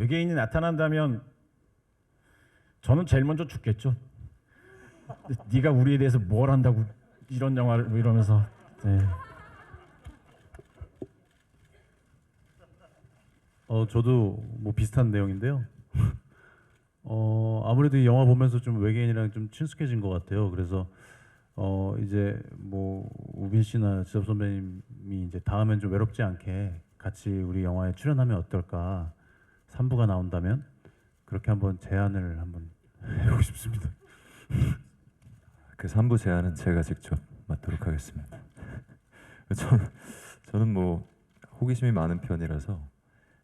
외계인이 나타난다면 저는 제일 먼저 죽겠죠. 네가 우리에 대해서 뭘 안다고 이런 영화를 뭐 이러면서 네. 어 저도 뭐 비슷한 내용인데요. 어 아무래도 이 영화 보면서 좀 외계인이랑 좀 친숙해진 것 같아요. 그래서 어 이제 뭐 우빈 씨나 지섭 선배님이 이제 다음엔 좀 외롭지 않게 같이 우리 영화에 출연하면 어떨까? 3부가 나온다면 그렇게 한번 제안을 한번 해보고 싶습니다. 그 3부 제안은 제가 직접 맡도록 하겠습니다. 저는, 저는 뭐 호기심이 많은 편이라서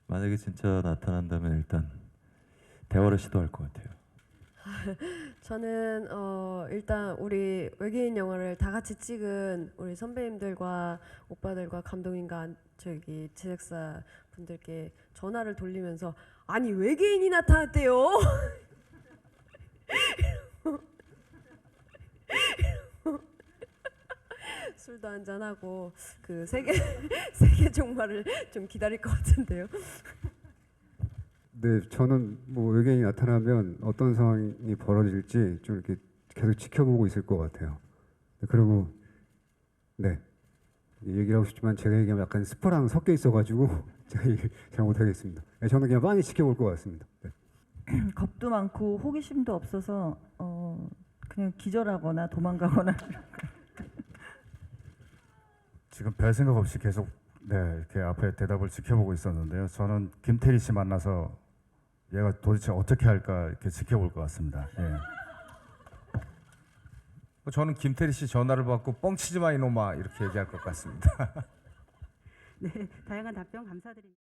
만약에 진짜 나타난다면 일단 대화를 시도할 것 같아요. 저는 어 일단 우리 외계인 영화를 다 같이 찍은 우리 선배님들과 오빠들과 감독님과 안- 저기 제작사 분들께 전화를 돌리면서 아니 외계인이 나타났대요. 술도 한잔 하고 그 세계 세계 종말을 좀 기다릴 것 같은데요. 네, 저는 뭐 외계인이 나타나면 어떤 상황이 벌어질지 좀 이렇게 계속 지켜보고 있을 것 같아요. 네, 그리고 네 얘기를 하고 싶지만 제가 얘기하면 약간 스포랑 섞여 있어가지고 제가 얘기 잘 못하겠습니다. 네, 저는 그냥 많이 지켜볼 것 같습니다. 네. 겁도 많고 호기심도 없어서 어 그냥 기절하거나 도망가거나 지금 별 생각 없이 계속 네 이렇게 앞에 대답을 지켜보고 있었는데요. 저는 김태리 씨 만나서 얘가 도대체 어떻게 할까 이렇게 지켜볼 것 같습니다. 예. 뭐 저는 김태리 씨 전화를 받고 뻥치지 마 이놈아 이렇게 얘기할 것 같습니다. 네, 다양한 답변 감사드립니다.